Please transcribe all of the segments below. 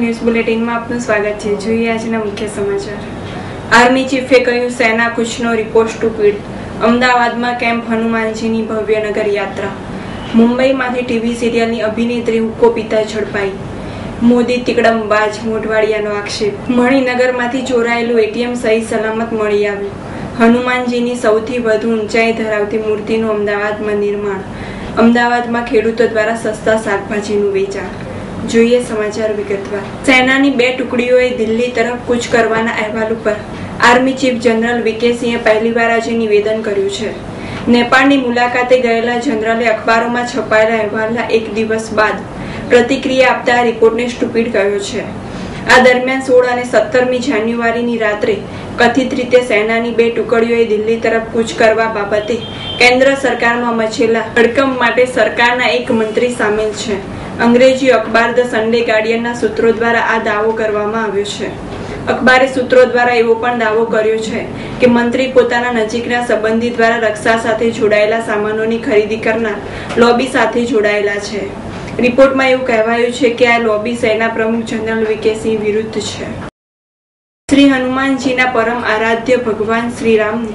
News બુલેટિનમાં આપનું સ્વાગત છે. જોઈએ આજના મુખ્ય સમાચાર. આર્મી ચીફે કહ્યું, સેના કુચનો રિપોર્ટ સ્ટુપિડ અમદાવાદમાં કેમ્પ હનુમાનજીની ભવ્ય નગર યાત્રા મુંબઈમાંથી ટીવી સિરિયલની અભિનેત્રી હુક્કો પિતા ઝડપાઈ. મોદી તિકડમ બાજ મોઢવાડિયાનો આક્ષેપ. મણિનગરમાંથી ચોરાયેલું એટીએમ સહી સલામત મળી આવ્યું. હનુમાનજીની સૌથી વધુ ઊંચાઈ ધરાવતી મૂર્તિનું અમદાવાદમાં નિર્માણ અમદાવાદમાં ખેડૂતો દ્વારા સસ્તા શાકભાજીનું વેચાણ. જોઈએ સમાચાર વિગતવાર. સેનાની બે ટુકડીઓએ દિલ્હી તરફ કૂચ કરવાના અહેવાલ ઉપર આર્મી ચીફ જનરલ વીકે સિંહે પહેલીવાર આજે નિવેદન કર્યું છે. નેપાળની મુલાકાતે ગયેલા જનરલે અખબારોમાં છપાયેલા અહેવાલના એક દિવસ બાદ પ્રતિક્રિયા આપતા રિપોર્ટને સ્ટુપિડ કહ્યો છે. આ દરમિયાન સોળ અને સત્તરમી જાન્યુઆરીની રાત્રે કથિત રીતે સેનાની બે ટુકડીઓએ દિલ્હી તરફ કૂચ કરવા બાબતે કેન્દ્ર સરકારમાં મચેલા હડકંપ માટે સરકારના એક મંત્રી સામેલ છે. અંગ્રેજી અખબાર ધ સન્ડે ગાર્ડિયનના સૂત્રો દ્વારા આ દાવો કરવામાં આવ્યો છે. અખબારે સૂત્રો દ્વારા એવો પણ દાવો કર્યો છે કે મંત્રી પોતાના નજીકના સંબંધી દ્વારા રક્ષા સાથે જોડાયેલા સામાનોની ખરીદી કરનાર લોબી સાથે જોડાયેલા છે. રિપોર્ટમાં એવું કહેવાયું છે કે આ લોબી સેના પ્રમુખ જનરલ વીકે સિંહ વિરુદ્ધ છે. શ્રી હનુમાનજીના પરમ આરાધ્ય ભગવાન શ્રીરામને.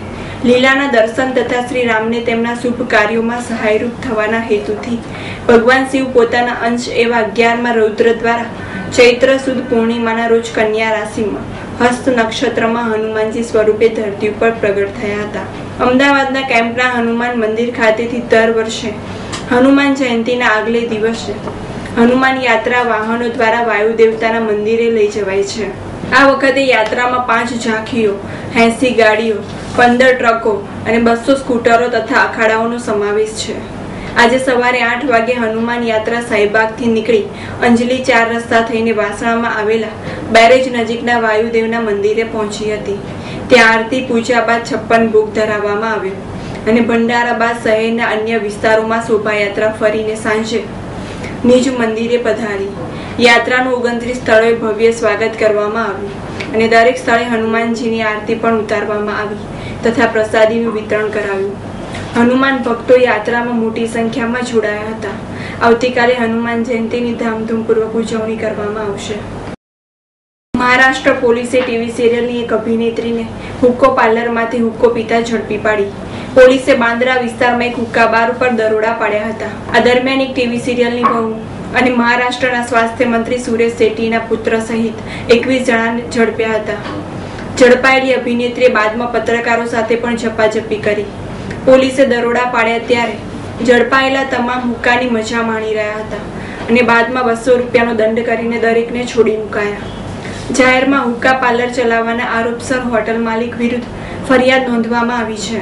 લીલાના દર્શન તથા શ્રી રામને તેમના શુભ કાર્યોમાં સહાયરૂપ થવાના હેતુથી ભગવાન શિવ પોતાના અંશ એવા અગિયારમાં રૌદ્ર દ્વારા ચૈત્ર સુદ પૂર્ણિમાના રોજ કન્યા રાશિમાં હસ્ત નક્ષત્રમાં હનુમાનજી સ્વરૂપે ધરતી ઉપર પ્રગટ થયા હતા. અમદાવાદના કેમ્પના હનુમાન મંદિર ખાતેથી દર વર્ષે હનુમાન જયંતીના આગલે દિવસે હનુમાન યાત્રા વાહનો દ્વારા વાયુ દેવતાના મંદિરે લઈ જવાય છે. આ વખતે યાત્રામાં પાંચ ઝાંખીઓ, એસી ગાડીઓ, પંદર ટ્રકો અને બસો સ્કૂટરો તથા અખાડાઓનો સમાવેશ છે. આજે સવારે આઠ વાગે હનુમાન યાત્રા સાઈબાગથી નીકળી અંજલી ચાર રસ્તા થઈને વાસણામાં આવેલા બેરેજ નજીકના વાયુદેવના મંદિરે પહોંચી હતી. ત્યાં આરતી, પૂજા બાદ છપ્પન ભોગ ધરાવવામાં આવ્યો અને ભંડારા બાદ શહેરના અન્ય વિસ્તારોમાં શોભાયાત્રા ફરીને સાંજે નિજ મંદિરે પધારી. યાત્રાનું ઓગણત્રીસ સ્થળોએ ભવ્ય સ્વાગત કરવામાં આવ્યું અને દરેક સ્થળે હનુમાનજીની આરતી પણ ઉતારવામાં આવી તથા પ્રસાદીનું વિતરણ કરાવ્યું હનુમાન ભક્તો યાત્રામાં મોટી સંખ્યામાં જોડાયા હતા. આવતીકાલે હનુમાન જયંતિની ધામધૂમપૂર્વક ઉજવણી કરવામાં આવશે. મહારાષ્ટ્ર પોલીસે ટીવી સિરિયલની એક અભિનેત્રીને હુક્કો પાર્લરમાંથી હુક્કો પીતા ઝડપી પાડી. પોલીસે બાંદ્રા વિસ્તારમાં એક હુક્કા બાર ઉપર દરોડા પાડ્યા હતા. આ દરમિયાન એક ટીવી સિરિયલની વહુ અને મહારાષ્ટ્રના સ્વાસ્થ્ય મંત્રી સુરેશ શેટ્ટીના પુત્ર સહિત એકવીસ જણાને ઝડપ્યા હતા. ઝડપાયેલી અભિનેત્રીએ બાદમાં પત્રકારો સાથે પણ ઝપાઝપી કરી. પોલીસે દરોડા પાડ્યા ત્યારે ઝડપાયેલા તમામ હુક્કાની મજા માણી રહ્યા હતા અને બાદમાં બસો રૂપિયાનો દંડ કરીને દરેકને છોડી મુકાયા. જાહેરમાં હુક્કા પાર્લર ચલાવવાના આરોપસર હોટલ માલિક વિરુદ્ધ ફરિયાદ નોંધવામાં આવી છે.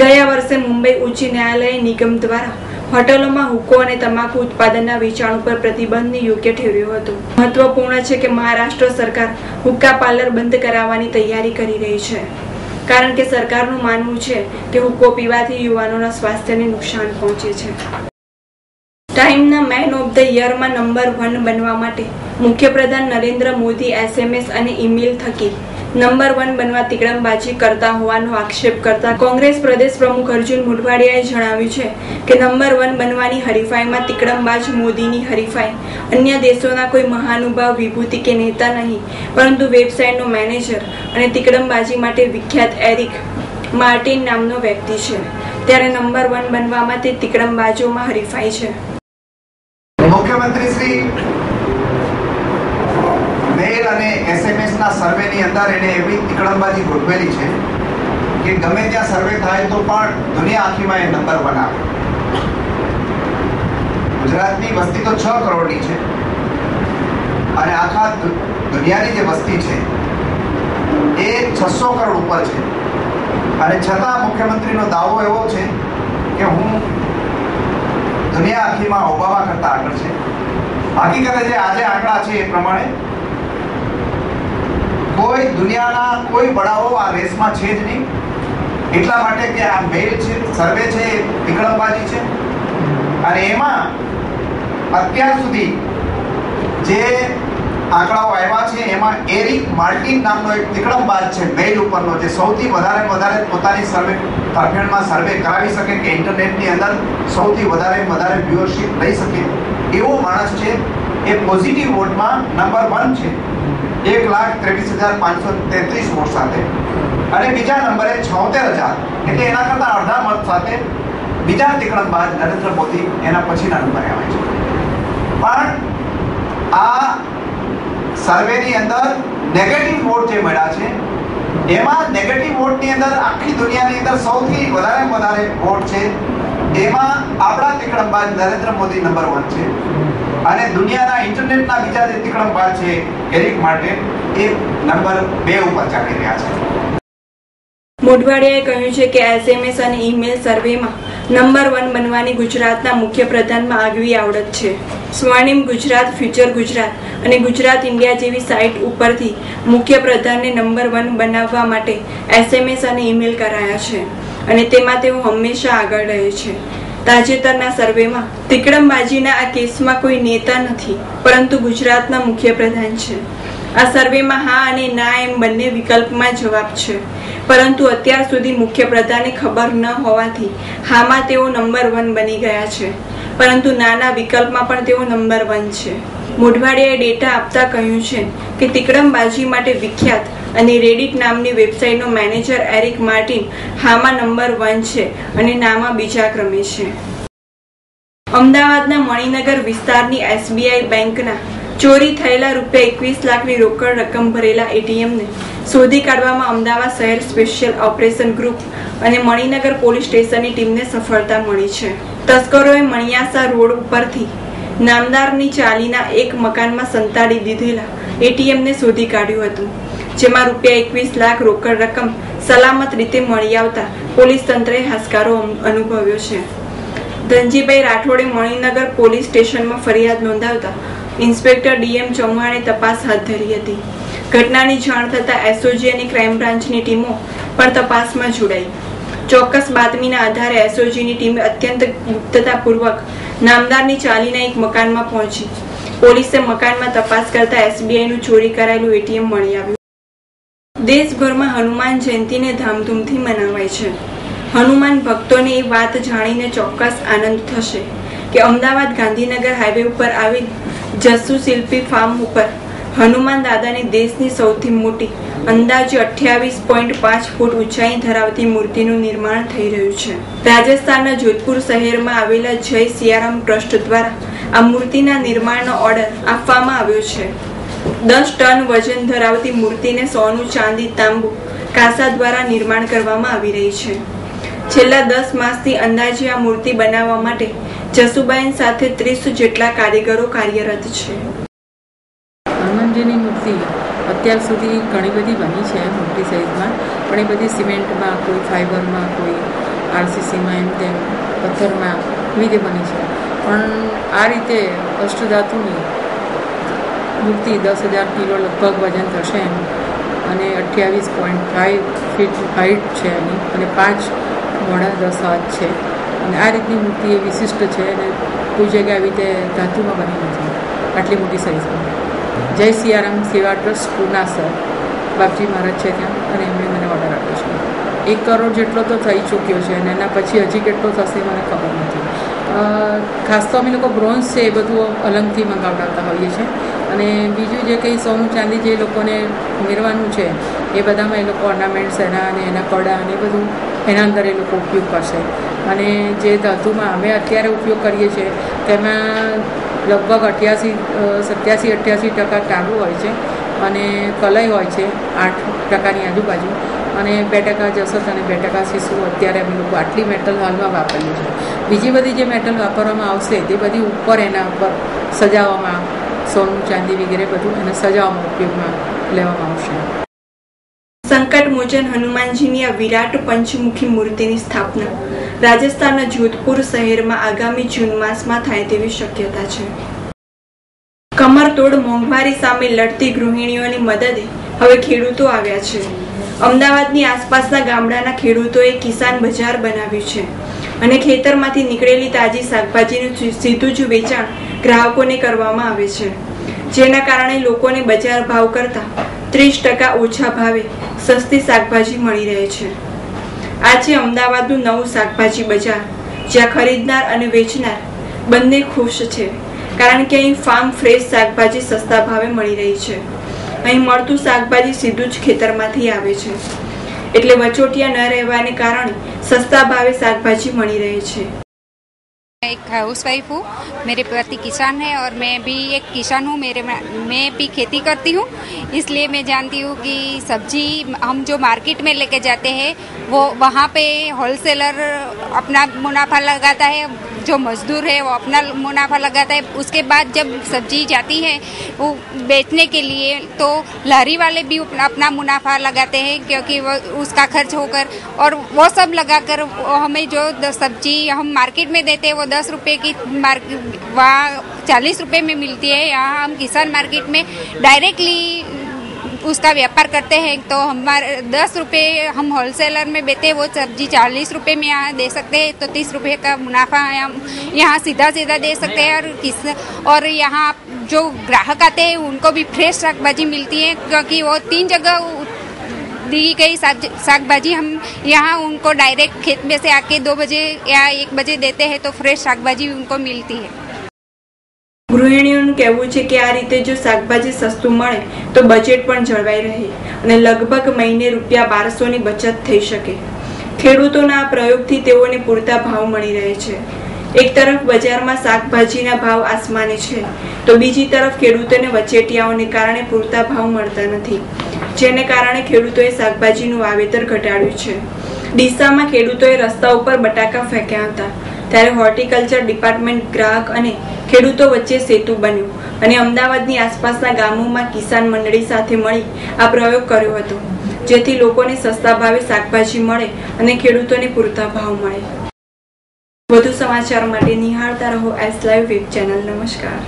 ગયા વર્ષે મુંબઈ ઉચ્ચ ન્યાયાલય નિગમ દ્વારા હોટલોમાં હુક્કો અને તમાકુ ઉત્પાદનના વેચાણ ઉપર પ્રતિબંધને યોગ્ય ઠેરવ્યો હતો. મહત્વપૂર્ણ છે કે મહારાષ્ટ્ર સરકાર હુક્કા પાર્લર બંધ કરાવવાની તૈયારી કરી રહી છે. કારણ કે સરકારનું માનવું છે કે હુક્કો પીવાથી યુવાનોના સ્વાસ્થ્યને નુકસાન પહોંચે છે. ટાઈમના મેન ઓફ ધ યરમાં નંબર વન બનવા માટે મુખ્યપ્રધાન નરેન્દ્ર મોદી, એસએમએસ અને ઈમેલ થકી નંબર વન બનવા તિકડમબાજી કરતા હોવાનો આક્ષેપ કરતા કોંગ્રેસ પ્રદેશ પ્રમુખ અર્જુન મુઢવાડિયાએ જણાવ્યું છે કે નંબર વન બનવાની હરીફાઈમાં તિકડમબાજ મોદીની હરીફાઈ. અન્ય દેશોના કોઈ મહાનુભાવ, વિભૂતિ કે નેતા નહીં, પરંતુ વેબસાઇટનો મેનેજર અને તિકડમબાજી માટે વિખ્યાત એરિક માર્ટિન નામનો વ્યક્તિ છે. ત્યારે નંબર વન બનવામાં તે તિકડમબાજોમાં હરીફાઈ છે. મુખ્યમંત્રી શ્રી મેલ અને એસએમએસ ના સર્વે ની અંદર એને એવી તિકડમબાજી ગોઠવેલી છે કે ગમે ત્યાં સર્વે થાય તો પણ દુનિયા આખીમાં એ નંબર વન આવે. ગુજરાતની વસ્તી તો છ કરોડની છે. અને આખા દુનિયાની જે વસ્તી છે, એ છસો કરોડ ઉપર છે. અને છતાં મુખ્યમંત્રીનો દાવો એવો છે કે હું દુનિયા આખીમાં ઓબામા કરતા આગળ છે. હકીકતે જે આજે આંકડા છે એ પ્રમાણે કોઈ દુનિયાના કોઈ વડાઓ આ રેસમાં છે જ નહીં. એટલા માટે કે આ મેલ છે, સર્વે છે એ વિક્રમબાજી છે. અને એમાં અત્યાર સુધી જે આંકડાઓ આવ્યા છે, એમાં એરિક માર્ટિન નામનો એક વિક્રમબાજ છે, મેલ ઉપરનો, જે સૌથી વધારે વધારે પોતાની સર્વે તરફેણમાં સર્વે કરાવી શકે કે ઇન્ટરનેટની અંદર સૌથી વધારે વધારે વ્યુઅરશિપ લઈ શકે એવો માણસ છે. એ પોઝિટિવ વોટમાં નંબર વન છે. એક લાખ ત્રેવીસ હજાર પાંચસો તેત્રીસ વોટ સાથે. અને બીજા નંબરે છોતેર હજાર, એટલે એના કરતાં અડધા મત સાથે બીજા તિકડમબાજ નરેન્દ્ર મોદી એના પછીના નંબરે આવે છે. પણ આ સર્વેની અંદર નેગેટિવ વોટ જે મળ્યા છે, એમાં નેગેટિવ વોટની અંદર આખી દુનિયાની અંદર સૌથી વધારે વધારે વોટ છે, એમાં આપણા તિકડમબાજ નરેન્દ્ર મોદી નંબર વન છે. અને દુનિયાના ઇન્ટરનેટના બીજા જે તિકડમબાજ છે એરિક માટે એ નંબર બે ઉપર ચાલી રહ્યા છે. મોઢવાડિયાએ કહ્યું છે કે એસએમએસ અને ઈમેલ સર્વેમાં નંબર વન બનવાની ગુજરાતના મુખ્ય પ્રધાનમાં આગવી આવડત છે. સ્વર્ણિમ ગુજરાત, ફ્યુચર ગુજરાત અને ગુજરાત ઇન્ડિયા જેવી સાઇટ ઉપરથી મુખ્ય પ્રધાનને નંબર વન બનાવવા માટે એસએમએસ અને ઈમેલ કરાયા છે. અને તેમાં તેઓ હંમેશા આગળ રહે છે. તાજેતરના સર્વેમાં તિકડમબાજીના આ કેસમાં કોઈ નેતા નથી, પરંતુ ગુજરાતના મુખ્ય પ્રધાન છે. આ સર્વેમાં હા અને ના એમ બંને વિકલ્પમાં જવાબ છે. પરંતુ અત્યાર સુધી મુખ્ય પ્રધાને ખબર ન હોવાથી હામાં તેઓ નંબર વન બની ગયા છે. પરંતુ નાના વિકલ્પમાં પણ તેઓ નંબર વન છે. મોઢવાડિયાએ ડેટા આપતા કહ્યું છે કે તિકડમબાજી માટે વિખ્યાત અને રેડિટ નામની વેબસાઇટનો મેનેજર એરિક માર્ટિન હામાં નંબર વન છે અને નામાં બીજા ક્રમે છે. અમદાવાદના મણિનગર વિસ્તારની એસબીઆઈ બેંકના ચોરી થયેલા રૂપિયા એકવીસ લાખની રોકડ રકમ ભરેલા એટીએમને શોધી કાઢવામાં અમદાવાદ શહેર સ્પેશિયલ ઓપરેશન ગ્રુપ અને મણિનગર પોલીસ સ્ટેશનની ટીમને સફળતા મળી છે. તસ્કરોએ મણિયાસા રોડ ઉપરથી નામદારની ચાલીના એક મકાનમાં સંતાડી દીધેલા એટીએમને શોધી કાઢ્યું હતું. જેમાં રૂપિયા એકવીસ લાખ રોકડ રકમ સલામત રીતે મળી આવતા પોલીસ તંત્રએ હાશકારો અનુભવ્યો છે. ધનજીભાઈ રાઠોડે મણિનગર પોલીસ સ્ટેશનમાં ફરિયાદ નોંધાવતા ઇન્સ્પેક્ટર ડીએમ ચૌહાણે તપાસ હાથ ધરી હતી. ઘટનાની જાણ થતાં એસઓજી અને ક્રાઇમ બ્રાન્ચની ટીમો પણ તપાસમાં જોડાઈ. ચોક્કસ બાતમીના આધારે એસઓજીની ટીમે અત્યંત ગુપ્તતાપૂર્વક નામદારની ચાલીના એક મકાનમાં પહોંચી. પોલીસે મકાનમાં તપાસ કરતા એસબીઆઈનું ચોરી કરાયેલું એટીએમ મળી આવ્યું. દેશભરમાં હનુમાન જયંતીને ધામધૂમથી મનાવાય છે. હનુમાન ભક્તોને એ વાત જાણીને ચોક્કસ આનંદ થશે કે અમદાવાદ ગાંધીનગર હાઈવે ઉપર આવેલ જસુ શિલ્પી ફાર્મ ઉપર હનુમાન દાદાની દેશની સૌથી મોટી અંદાજે અઠ્યાવીસ પોઈન્ટ પાંચ ફૂટ ઊંચાઈ ધરાવતી મૂર્તિનું નિર્માણ થઈ રહ્યું છે. રાજસ્થાનના જોધપુર શહેરમાં આવેલા જય સિયારામ ટ્રસ્ટ દ્વારા આ મૂર્તિના નિર્માણનો ઓર્ડર આપવામાં આવ્યો છે. દસ ટન વજન ધરાવતી મૂર્તિને સોનું, ચાંદી, તાંબુ, કાંસા દ્વારા નિર્માણ કરવામાં આવી રહી છે. છેલ્લા દસ માસથી અંદાજે આ મૂર્તિ બનાવવા માટે જસુબાઈન સાથે ત્રીસ જેટલા કારીગરો કાર્યરત છે. હનુમાનજીની મૂર્તિ અત્યાર સુધી ઘણી બધી બની છે મોટી સાઇઝમાં પણ એ બધી સિમેન્ટમાં કોઈ ફાઇબરમાં કોઈ આરસીસીમાં એમ તેમ પથ્થરમાં એવી બની છે. પણ આ રીતે અષ્ટધાતુની મૂર્તિ દસ હજાર કિલો લગભગ વજન થશે એમ અને અઠ્યાવીસ પોઈન્ટ ફાઇવ ફીટ હાઇટ છે એની. અને પાંચ મોડા દસ છે. અને આ રીતની મૂર્તિ એ વિશિષ્ટ છે અને કોઈ જગ્યાએ આવી રીતે ધાતુમાં બની નથી. આટલી મોટી સાઇઝમાં જય સિયારામ સેવા ટ્રસ્ટ, પૂના સર. બાપજી મહારાજ છે ત્યાં અને એમણે મને ઓર્ડર આપ્યો છે. એક કરોડ જેટલો તો થઈ ચૂક્યો છે અને એના પછી હજી કેટલો થશે મને ખબર નથી. ખાસ તો અમે લોકો બ્રોન્ઝ છે એ બધું અલંગથી મંગાવડાવતા હોઈએ છીએ. અને બીજું જે કંઈ સોનું ચાંદી જે લોકોને ઉમેરવાનું છે, એ બધામાં એ લોકો ઓર્નામેન્ટ્સ એના અને એના કડા અને બધું એના અંદર એ લોકો ઉપયોગ કરશે. અને જે ધાતુમાં અમે અત્યારે ઉપયોગ કરીએ છીએ, તેમાં લગભગ અઠ્યાસી સત્યાસી, અઠ્યાસી ટકા તાંબુ હોય છે અને કલય હોય છે આઠ ટકાની આજુબાજુ. અને બે ટકા જસત અને બે ટકા શીશુ અત્યારે અમે લોકો આટલી મેટલ હાલમાં વાપરીએ છીએ. બીજી બધી જે મેટલ વાપરવામાં આવશે, તે બધી ઉપર એના ઉપર સજાવવામાં સોનું, ચાંદી વગેરે બધું એને સજાવવામાં ઉપયોગમાં લેવામાં આવશે. સંકટ મોચન હનુમાનજીની આ વિરાટ પંચમુખી મૂર્તિની સ્થાપના રાજસ્થાનના જોધપુર શહેરમાં આગામી જૂન માસમાં થાય તેવી શક્યતા છે. કમરતોડ મોંઘવારી સામે લડતી ગૃહિણીઓની મદદે હવે ખેડૂતો આવ્યા છે. અમદાવાદની આસપાસના ગામડાના ખેડૂતોએ કિસાન બજાર બનાવ્યું છે અને ખેતરમાંથી નીકળેલી તાજી શાકભાજીનું સીધું જ વેચાણ ગ્રાહકોને કરવામાં આવે છે. જેના કારણે લોકોને બજાર ભાવ કરતાં ત્રીસ ટકા ઓછા ભાવે સસ્તી શાકભાજી મળી રહે છે. આ છે અમદાવાદનું નવું શાકભાજી બજાર, જ્યાં ખરીદનાર અને વેચનાર બંને ખુશ છે, કારણ કે અહીં ફાર્મ ફ્રેશ શાકભાજી સસ્તા ભાવે મળી રહી છે. અહીં મળતું શાકભાજી સીધું જ ખેતરમાંથી આવે છે. એટલે વચોટિયા ન રહેવાને કારણે સસ્તા ભાવે શાકભાજી મળી રહે છે. मैं एक हाउस वाइफ हूँ, मेरे पति किसान है और मैं भी एक किसान हूँ, मेरे मैं भी खेती करती हूँ। इसलिए मैं जानती हूँ कि सब्ज़ी हम जो मार्केट में लेके जाते हैं, वो वहाँ पे होलसेलर अपना मुनाफा लगाता है, जो मजदूर है वो अपना मुनाफा लगाता है। उसके बाद जब सब्ज़ी जाती है, वो बेचने के लिए तो लहरी वाले भी अपना मुनाफा लगाते हैं, क्योंकि वो, उसका खर्च होकर और वो सब लगाकर हमें जो सब्ज़ी हम मार्केट में देते हैं, वो दस रुपए की मार्केट वहाँ चालीस रुपए में मिलती है। यहाँ हम किसान मार्केट में डायरेक्टली उसका व्यापार करते हैं। तो हमारे दस रुपए हम होलसेलर में बेचते वो सब्ज़ी चालीस रुपए में यहाँ दे सकते हैं। तो तीस रुपए का मुनाफा हम यहाँ सीधा सीधा दे सकते हैं। और किस, और यहाँ जो ग्राहक आते हैं, उनको भी फ्रेश शाकभाजी मिलती है, क्योंकि वो तीन जगह दी गई साग- शाकभाजी हम यहाँ उनको डायरेक्ट खेत में से आके दो बजे या एक बजे देते हैं तो फ्रेश शाकभाजी उनको मिलती है ગૃહિણીઓનું કહેવું છે કે આ રીતે જો શાકભાજી સસ્તું મળે તો બજેટ પણ જળવાઈ રહે અને લગભગ મહિને રૂપિયા બારસોની બચત થઈ શકે ખેડૂતોના આ પ્રયોગથી તેઓને પૂરતા ભાવ મળી રહે છે એક તરફ બજારમાં શાકભાજીના ભાવ આસમાને છે, તો બીજી તરફ ખેડૂતોને વચેટિયાઓને કારણે પૂરતા ભાવ મળતા નથી, જેને કારણે ખેડૂતોએ શાકભાજીનું વાવેતર ઘટાડ્યું છે. ડીસામાં ખેડૂતોએ રસ્તા ઉપર બટાકા ફેંક્યા હતા, ત્યારે હોર્ટિકલ્ચર ડિપાર્ટમેન્ટ ગ્રાહક અને ખેડૂતો વચ્ચે સેતુ બન્યું અને અમદાવાદની આસપાસના ગામોમાં કિસાન મંડળી સાથે મળી આ પ્રયોગ કર્યો હતો, જેથી લોકોને સસ્તા ભાવે શાકભાજી મળે અને ખેડૂતોને પૂરતા ભાવ મળે. વધુ સમાચાર માટે નિહાળતા રહો એસ લાઈવ વેબ ચેનલ. નમસ્કાર.